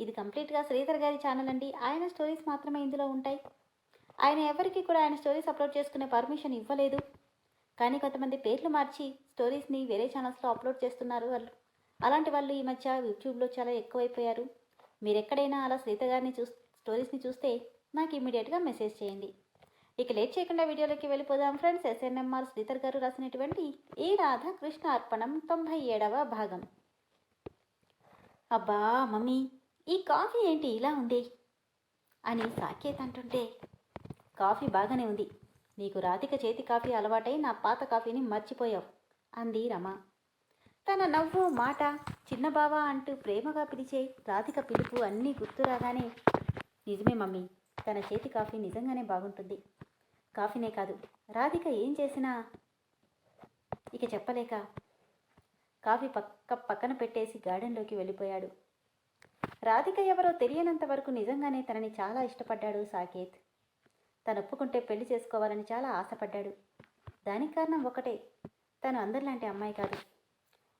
ఇది కంప్లీట్గా శ్రీధర్ గారి ఛానల్ అండి. ఆయన స్టోరీస్ మాత్రమే ఇందులో ఉంటాయి. ఆయన ఎవరికి కూడా ఆయన స్టోరీస్ అప్లోడ్ చేసుకునే పర్మిషన్ ఇవ్వలేదు. కానీ కొంతమంది పేర్లు మార్చి స్టోరీస్ని వేరే ఛానల్స్లో అప్లోడ్ చేస్తున్నారు వాళ్ళు. అలాంటి వాళ్ళు ఈ మధ్య యూట్యూబ్లో చాలా ఎక్కువైపోయారు. మీరు ఎక్కడైనా అలా శ్రీత గారిని చూ స్టోరీస్ని చూస్తే నాకు ఇమీడియట్గా మెసేజ్ చేయండి. ఇక లేట్ చేయకుండా వీడియోలోకి వెళ్ళిపోదాం. ఫ్రెండ్స్ ఎస్ఎన్ఎంఆర్ శ్రీధర్ గారు రాసినటువంటి ఈ రాధాకృష్ణ అర్పణం తొంభై ఏడవ భాగం. అబ్బా మమ్మీ! ఈ కాఫీ ఏంటి? ఇలా ఉంది అని సాకేత్ అంటుంటే కాఫీ బాగానే ఉంది. నీకు రాధిక చేతి కాఫీ అలవాటై నా పాత కాఫీని మర్చిపోయావు అంది రమ. తన నవ్వు మాట చిన్నబావా అంటూ ప్రేమగా పిలిచే రాధిక పిలుపు అన్నీ గుర్తు రాగానే నిజమే మమ్మీ తన చేతి కాఫీ నిజంగానే బాగుంటుంది. కాఫీనే కాదు రాధిక ఏం చేసినా ఇక చెప్పలేక కాఫీ పక్క పక్కన పెట్టేసి గార్డెన్లోకి వెళ్ళిపోయాడు. రాధిక ఎవరో తెలియనంత వరకు నిజంగానే తనని చాలా ఇష్టపడ్డాడు సాకేత్. తను ఒప్పుకుంటే పెళ్ళి చేసుకోవాలని చాలా ఆశపడ్డాడు. దానికి కారణం ఒకటే తను అందరిలాంటి అమ్మాయి కాదు.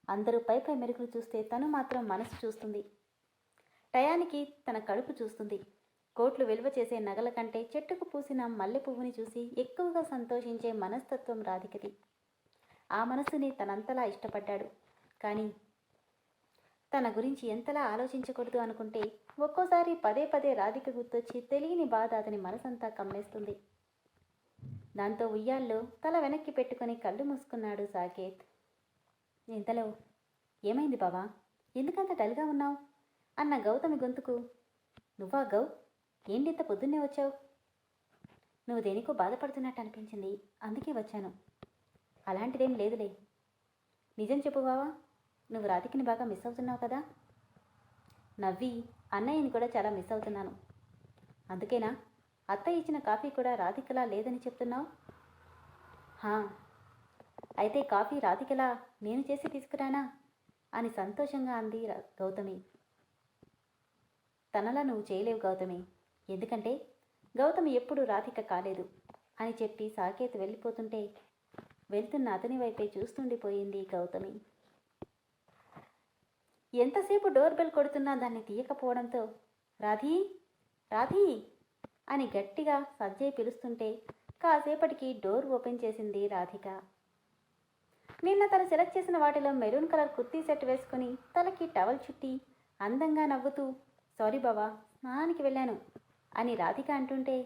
అందరూ పై పై మెరుగులు చూస్తే తను మాత్రం మనసు చూస్తుంది. టయానికి తన కడుపు చూస్తుంది. కోట్లు విలువ చేసే నగల కంటే చెట్టుకు పూసిన మల్లె పువ్వుని చూసి ఎక్కువగా సంతోషించే మనస్తత్వం రాధికది. ఆ మనసుని తనంతలా ఇష్టపడ్డాడు. కానీ తన గురించి ఎంతలా ఆలోచించకూడదు అనుకుంటే ఒక్కోసారి పదే పదే రాధిక గుర్తొచ్చి తెలియని బాధ అతని మనసంతా కమ్మేస్తుంది. దాంతో ఉయ్యాల్లో తల వెనక్కి పెట్టుకొని కళ్ళు మూసుకున్నాడు సాకేత్. ఇంతలో ఏమైంది బావా? ఎందుకంత డల్గా ఉన్నావు? అన్న గౌతమి గొంతుకు నువ్వా గౌ? ఏంటింత పొద్దున్నే వచ్చావు? నువ్వు దేనికో బాధపడుతున్నట్టు అనిపించింది. అందుకే వచ్చాను. అలాంటిదేం లేదులే. నిజం చెప్పు బావా. నువ్వు రాధికని బాగా మిస్ అవుతున్నావు కదా? నవ్వి అన్నయ్యని కూడా చాలా మిస్ అవుతున్నాను. అందుకేనా? అత్త ఇచ్చిన కాఫీ కూడా రాధికలా లేదని చెప్తున్నావు? హా అయితే కాఫీ రాధికలా నేను చేసి తీసుకురానా? అని సంతోషంగా అంది రా- గౌతమి. తనలా నువ్వు చేయలేవు గౌతమి. ఎందుకంటే గౌతమి ఎప్పుడు రాధిక కాలేదు అని చెప్పి సాకేత్ వెళ్ళిపోతుంటే వెళ్తున్న అతని వైపే చూస్తుండిపోయింది గౌతమి. ఎంతసేపు డోర్ బెల్ కొడుతున్నా దాన్ని తీయకపోవడంతో రాధీ రాధీ అని గట్టిగా సజ్జయ్ పిలుస్తుంటే కాసేపటికి డోర్ ఓపెన్ చేసింది రాధిక. నిన్న తను సెలెక్ట్ చేసిన వాటిలో మెరూన్ కలర్ కుర్తీ సెట్ వేసుకుని తలకి టవల్ చుట్టి అందంగా నవ్వుతూ సారీ బావా స్నానానికి వెళ్ళాను అని రాధిక అంటుంటే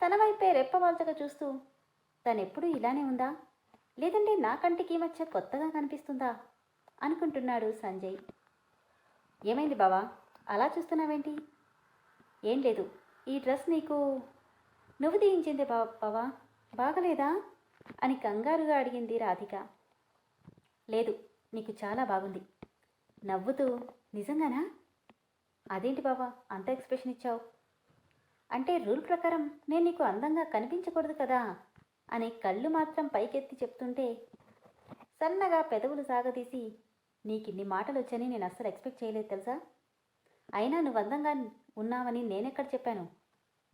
తన వైపే రెప్పవాల్చగా చూస్తూ తనెప్పుడు ఇలానే ఉందా? లేదంటే నా కంటికి మధ్య కొత్తగా కనిపిస్తుందా? అనుకుంటున్నాడు సంజయ్. ఏమైంది బావా? అలా చూస్తున్నావేంటి? ఏం లేదు. ఈ డ్రెస్ నీకు నువ్వు తీయించింది బా బావా? బాగలేదా? అని కంగారుగా అడిగింది రాధిక. లేదు నీకు చాలా బాగుంది. నవ్వుతూ నిజంగానా? అదేంటి బావా? అంత ఎక్స్ప్రెషన్ ఇచ్చావు. అంటే రూల్ ప్రకారం నేను నీకు అందంగా కనిపించకూడదు కదా? అని కళ్ళు మాత్రం పైకెత్తి చెప్తుంటే సన్నగా పెదవులు సాగదీసి నీకు ఇన్ని మాటలు వచ్చని నేను అస్సలు ఎక్స్పెక్ట్ చేయలేదు తెలుసా? అయినా నువ్వు అందంగా ఉన్నావని నేనెక్కడ చెప్పాను?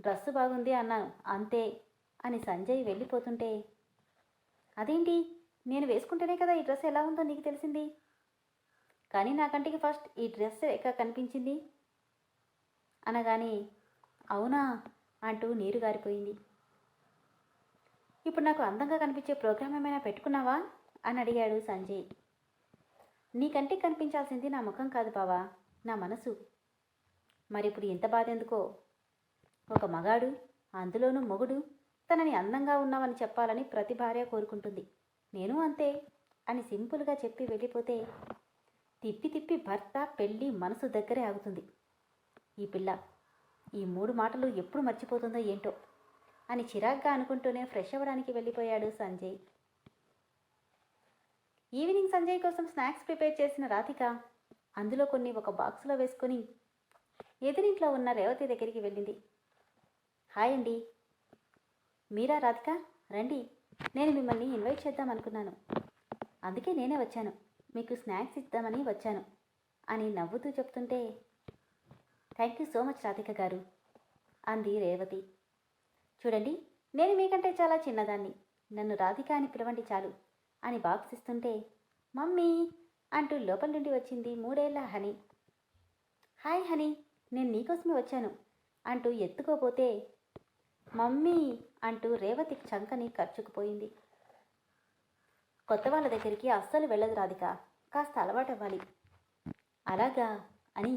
డ్రెస్సు బాగుంది అన్నాను అంతే అని సంజయ్ వెళ్ళిపోతుంటే. అదేంటి? నేను వేసుకుంటేనే కదా ఈ డ్రెస్ ఎలా ఉందో నీకు తెలిసింది? కానీ నా కంటికి ఫస్ట్ ఈ డ్రెస్ ఎక్కడ కనిపించింది? అనగానే అవునా అంటూ నీరు గారిపోయింది. ఇప్పుడు నాకు అందంగా కనిపించే ప్రోగ్రామ్ ఏమైనా పెట్టుకున్నావా? అని అడిగాడు సంజయ్. నీ కంటికి కనిపించాల్సింది నా ముఖం కాదు బావా నా మనసు. మరి ఇప్పుడు ఇంత బాధ ఎందుకో? ఒక మగాడు అందులోనూ మొగుడు తనని అందంగా ఉన్నావని చెప్పాలని ప్రతి భార్య కోరుకుంటుంది. నేను అంతే అని సింపుల్గా చెప్పి వెళ్ళిపోతే తిప్పి తిప్పి భర్త పెళ్ళి మనసు దగ్గరే ఆగుతుంది. ఈ పిల్ల ఈ మూడు మాటలు ఎప్పుడు మర్చిపోతుందో ఏంటో? అని చిరాగ్గా అనుకుంటూనే ఫ్రెష్ అవ్వడానికి వెళ్ళిపోయాడు సంజయ్. ఈవినింగ్ సంజయ్ కోసం స్నాక్స్ ప్రిపేర్ చేసిన రాధిక అందులో కొన్ని ఒక బాక్స్లో వేసుకొని ఎదురింట్లో ఉన్న రేవతి దగ్గరికి వెళ్ళింది. హాయ్ అండి. మీరా రాధిక? రండి. నేను మిమ్మల్ని ఇన్వైట్ చేద్దాం అనుకున్నాను. అందుకే నేనే వచ్చాను. మీకు స్నాక్స్ ఇద్దామని వచ్చాను అని నవ్వుతూ చెప్తుంటే thank you so much Radhika garu అంది రేవతి. చూడండి నేను మీకంటే చాలా చిన్నదాన్ని. నన్ను రాధిక అని పిలవండి చాలు. అని బాక్స్ ఇస్తుంటే మమ్మీ! అంటూ లోపల నుండి వచ్చింది మూడేళ్ళ హనీ. హాయ్ హనీ నేను నీకోసమే వచ్చాను అంటూ ఎత్తుకోపోతే మమ్మీ! అంటూ రేవతి చంకని ఖర్చుకుపోయింది కొత్త వాళ్ళ దగ్గరికి అస్సలు వెళ్ళదు రాధిక. కాస్త అలవాటు అవ్వాలి అలాగా అని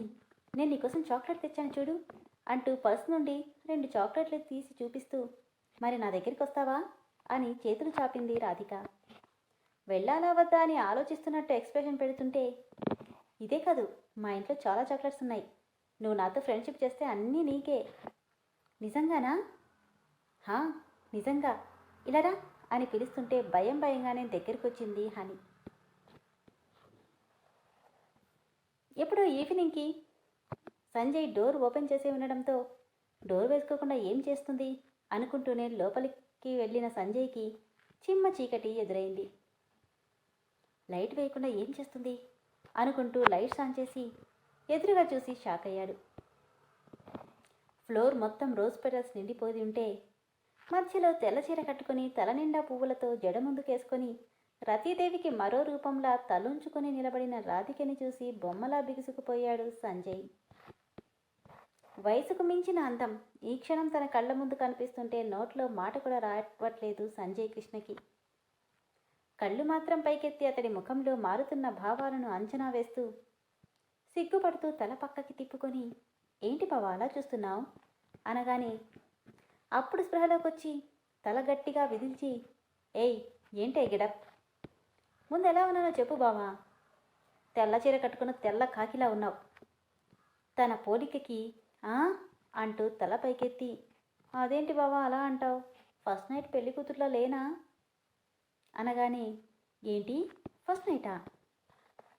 నేను నీకోసం చాక్లెట్ తెచ్చాను చూడు అంటూ పర్స్ నుండి రెండు చాక్లెట్లు తీసి చూపిస్తూ మరి నా దగ్గరికి వస్తావా అని చేతులు చాపింది రాధిక. వెళ్ళాలా వద్దా అని ఆలోచిస్తున్నట్టు ఎక్స్ప్రెషన్ పెడుతుంటే ఇదే కాదు మా ఇంట్లో చాలా చాక్లెట్స్ ఉన్నాయి. నువ్వు నాతో ఫ్రెండ్షిప్ చేస్తే అన్నీ నీకే. నిజంగానా? హా నిజంగా. ఇలారా అని పిలుస్తుంటే భయం భయంగానే దగ్గరికి వచ్చింది హని. ఎప్పుడో ఈవినింగ్కి సంజయ్ డోర్ ఓపెన్ చేసి ఉండడంతో డోర్ వేసుకోకుండా ఏం చేస్తుంది అనుకుంటూనే లోపలికి వెళ్ళిన సంజయ్కి చిమ్మ చీకటి ఎదురైంది. లైట్ వేయకుండా ఏం చేస్తుంది? అనుకుంటూ లైట్స్ ఆన్ చేసి ఎదురుగా చూసి షాక్ అయ్యాడు. ఫ్లోర్ మొత్తం రోజ్ పెటల్స్ నిండిపోయి ఉంటే మధ్యలో తెల్ల చీర కట్టుకుని తల నిండా పువ్వులతో జడ ముందుకేసుకొని రతీదేవికి మరో రూపంలా తలుంచుకొని నిలబడిన రాధికని చూసి బొమ్మలా బిగుసుకుపోయాడు సంజయ్. వయసుకు మించిన అందం ఈ క్షణం తన కళ్ళ ముందు కనిపిస్తుంటే నోట్లో మాట కూడా రావట్లేదు సంజయ్ కృష్ణకి. కళ్ళు మాత్రం పైకెత్తి అతడి ముఖంలో మారుతున్న భావాలను అంచనా వేస్తూ సిగ్గుపడుతూ తల పక్కకి తిప్పుకొని ఏంటి బావా అలా చూస్తున్నావు? అనగానే అప్పుడు స్పృహలోకొచ్చి తల గట్టిగా విదిల్చి ఏయ్ ఏంటే గిడప్ ముందు ఎలా ఉన్నానో చెప్పు బావా. తెల్ల చీర కట్టుకున్న తెల్ల కాకిలా ఉన్నావు. తన పోలికకి "ఆ?" అంటూ తల పైకెత్తి అదేంటి బావా అలా అంటావు? ఫస్ట్ నైట్ పెళ్ళి కూతుర్లా లేనా? అనగానే ఏంటి? ఫస్ట్ నైటా?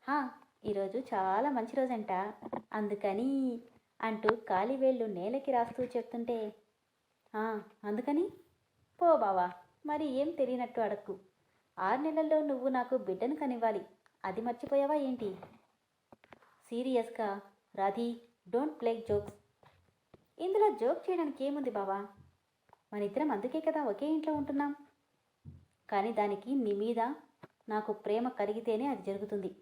హా ఈరోజు చాలా మంచి రోజంట. అందుకని అంటూ కాలివేళ్ళు నేలకి రాస్తూ చెప్తుంటే అందుకని? పో బావా మరి ఏం తెలియనట్టు అడక్కు. ఆరు నెలల్లో నువ్వు నాకు బిడ్డను కనివ్వాలి. అది మర్చిపోయావా ఏంటి? సీరియస్గా రాధి డోంట్ ప్లే జోక్స్. ఇందులో జోక్ చేయడానికి ఏముంది బావా? మన ఇద్దరం అందుకే కదా ఒకే ఇంట్లో ఉంటున్నాం. కానీ దానికి నీ మీద నాకు ప్రేమ కలిగితేనే అది జరుగుతుంది.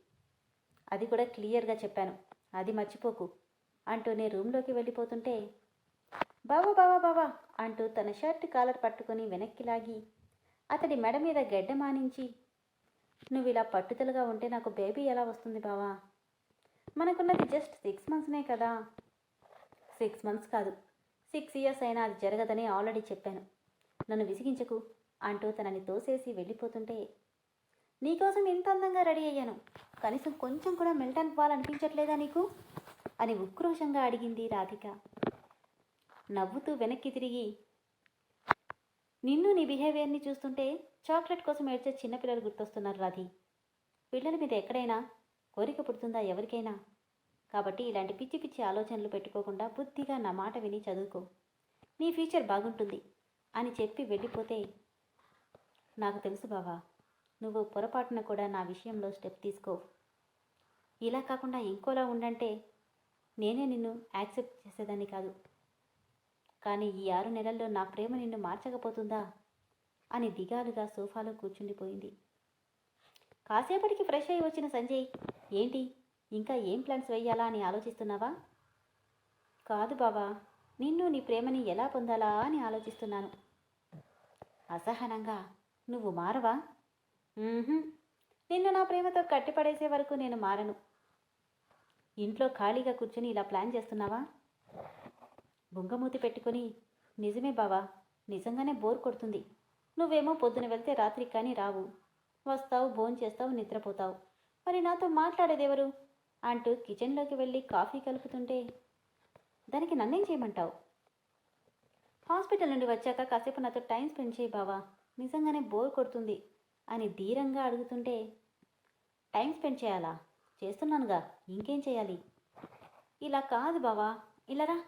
అది కూడా క్లియర్గా చెప్పాను. అది మర్చిపోకు. అంటూ నేను రూమ్లోకి వెళ్ళిపోతుంటే బావా బావా బావా అంటూ తన షర్ట్ కాలర్ పట్టుకొని వెనక్కి లాగి అతడి మెడ మీద గెడ్డ మానించి నువ్వు ఇలా పట్టుదలగా ఉంటే నాకు బేబీ ఎలా వస్తుంది బావా? మనకున్నది జస్ట్ సిక్స్ మంత్స్నే కదా. సిక్స్ మంత్స్ కాదు. సిక్స్ ఇయర్స్ అయినా అది జరగదని ఆల్రెడీ చెప్పాను. నన్ను విసిగించకు. అంటూ తనని తోసేసి వెళ్ళిపోతుంటే నీకోసం ఎంత అందంగా రెడీ అయ్యాను. కనీసం కొంచెం కూడా మెల్టన్ అనిపించట్లేదా నీకు? అని ఉక్రోషంగా అడిగింది రాధిక. నవ్వుతూ వెనక్కి తిరిగి నిన్ను నీ బిహేవియర్ని చూస్తుంటే చాక్లెట్ కోసం ఏడ్చే చిన్నపిల్లలు గుర్తొస్తున్నారు రాధి. పిల్లల మీద ఎక్కడైనా కోరిక పుడుతుందా ఎవరికైనా? కాబట్టి ఇలాంటి పిచ్చి పిచ్చి ఆలోచనలు పెట్టుకోకుండా బుద్ధిగా నా మాట విని చదువుకో. నీ ఫ్యూచర్ బాగుంటుంది అని చెప్పి వెళ్ళిపోతే నాకు తెలుసు బావా నువ్వు పొరపాటున కూడా నా విషయంలో స్టెప్ తీసుకో. ఇలా కాకుండా ఇంకోలా ఉండంటే నేనే నిన్ను యాక్సెప్ట్ చేసేదాన్ని కాదు. కానీ ఈ ఆరు నెలల్లో నా ప్రేమ నిన్ను మార్చకపోతుందా? అని దిగాలుగా సోఫాలో కూర్చుండిపోయింది. కాసేపటికి ఫ్రెష్ అయి వచ్చిన సంజయ్ ఏంటి ఇంకా ఏం ప్లాన్స్ వేయాలా అని ఆలోచిస్తున్నావా? కాదు బావా నిన్ను నీ ప్రేమని ఎలా పొందాలా అని ఆలోచిస్తున్నాను. అసహనంగా నువ్వు మారవా? నిన్ను నా ప్రేమతో కట్టిపడేసే వరకు నేను మారను. ఇంట్లో ఖాళీగా కూర్చుని ఇలా ప్లాన్ చేస్తున్నావా? బుంగమూతి పెట్టుకొని నిజమే బావా నిజంగానే బోర్ కొడుతుంది. నువ్వేమో పొద్దున వెళ్తే రాత్రికి కానీ రావు. వస్తావు భోంచేస్తావు చేస్తావు నిద్రపోతావు. మరి నాతో మాట్లాడేదెవరు? అంటూ కిచెన్లోకి వెళ్ళి కాఫీ కలుపుతుంటే దానికి నన్నేం చేయమంటావు? హాస్పిటల్ నుండి వచ్చాక కాసేపు నాతో టైం స్పెండ్ చేయి బావా. నిజంగానే బోర్ కొడుతుంది అని ధీరంగా అడుగుతుంటే టైం స్పెండ్ చేయాలా? చేస్తున్నానుగా ఇంకేం చేయాలి? ఇలా కాదు బావా ఇలారా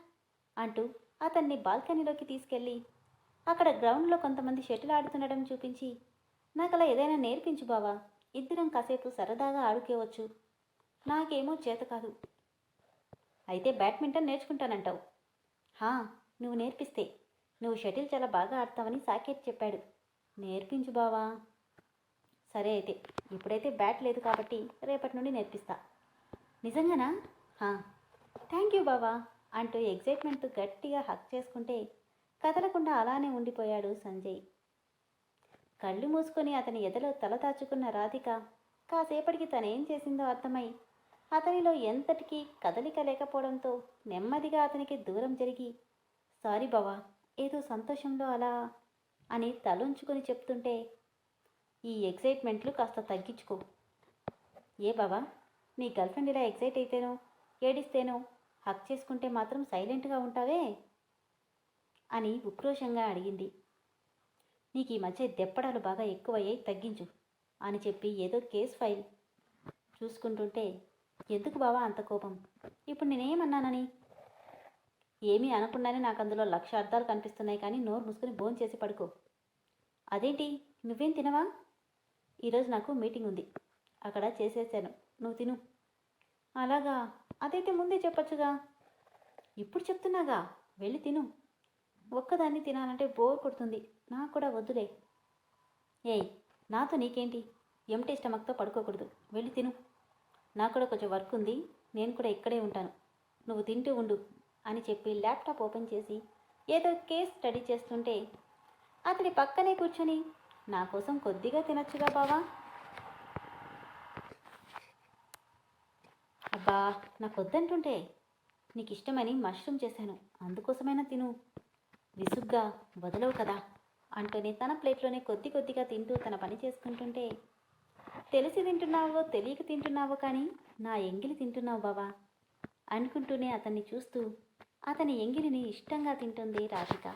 అంటూ అతన్ని బాల్కనీలోకి తీసుకెళ్ళి అక్కడ గ్రౌండ్లో కొంతమంది షటిల్ ఆడుతుండడం చూపించి నాకు అలా ఏదైనా నేర్పించు బావా ఇద్దరం కాసేపు సరదాగా ఆడుకోవచ్చు. నాకేమో చేత కాదు. అయితే బ్యాడ్మింటన్ నేర్చుకుంటానంటావు. హా నువ్వు నేర్పిస్తే నువ్వు షటిల్ చాలా బాగా ఆడతావని సాకేత్ చెప్పాడు. నేర్పించు బావా. సరే అయితే ఇప్పుడైతే బ్యాట్ లేదు కాబట్టి రేపటి నుండి నేర్పిస్తా. నిజంగానా? హా. థ్యాంక్ యూ బావా అంటూ ఎగ్జైట్మెంట్తో గట్టిగా హక్ చేసుకుంటే కదలకుండా అలానే ఉండిపోయాడు సంజయ్. కళ్ళు మూసుకొని అతని ఎదలో తల దాచుకున్న రాధిక కాసేపటికి తనేం చేసిందో అర్థమై అతనిలో ఎంతటికీ కదలిక లేకపోవడంతో నెమ్మదిగా అతనికి దూరం జరిగి సారీ బావా ఏదో సంతోషంలో అలా అని తలుంచుకొని చెప్తుంటే ఈ ఎగ్జైట్మెంట్లు కాస్త తగ్గించుకో. ఏ బావా నీ గర్ల్ఫ్రెండ్ ఇలా ఎగ్జైట్ అయితేనో ఏడిస్తేనో హక్ చేసుకుంటే మాత్రం సైలెంట్గా ఉంటావే? అని ఉక్రోషంగా అడిగింది. నీకు ఈ మధ్య దెప్పడాలు బాగా ఎక్కువయ్యాయి తగ్గించు అని చెప్పి ఏదో కేస్ ఫైల్ చూసుకుంటుంటే ఎందుకు బావా అంత కోపం? ఇప్పుడు నేనేమన్నానని? ఏమీ అనకుండానే నాకు అందులో లక్ష అర్థాలు కనిపిస్తున్నాయి కానీ నోరు మూసుకుని భోంచేసి చేసి పడుకో. అదేంటి? నువ్వేం తినవా? ఈరోజు నాకు మీటింగ్ ఉంది. అక్కడ చేసేసాను. నువ్వు తిను. అలాగా? అదైతే ముందే చెప్పొచ్చుగా. ఇప్పుడు చెప్తున్నాగా? వెళ్ళి తిను. ఒక్కదాన్ని తినాలంటే బోర్ కొడుతుంది. నాకు కూడా వద్దులే. ఏయ్ నాతో నీకేంటి? ఎంటీ స్టమక్తో పడుకోకూడదు. వెళ్ళి తిను. నాకు కూడా కొంచెం వర్క్ ఉంది. నేను కూడా ఇక్కడే ఉంటాను. నువ్వు తింటూ ఉండు. అని చెప్పి ల్యాప్టాప్ ఓపెన్ చేసి ఏదో కేస్ స్టడీ చేస్తుంటే అతడి పక్కనే కూర్చొని నా కోసం కొద్దిగా తినొచ్చుగా బావా. అబ్బా నాకు వద్దంటుంటే నీకు ఇష్టమని మష్రూమ్ చేశాను అందుకోసమైనా తిను. విసుగ్గా వదలవు కదా అంటూనే తన ప్లేట్లోనే కొద్ది కొద్దిగా తింటూ తన పని చేసుకుంటుంటే తెలిసి తింటున్నావో తెలియక తింటున్నావో కానీ నా ఎంగిలి తింటున్నావు బావా అనుకుంటూనే అతన్ని చూస్తూ అతని ఎంగిలిని ఇష్టంగా తింటుంది రాధిక.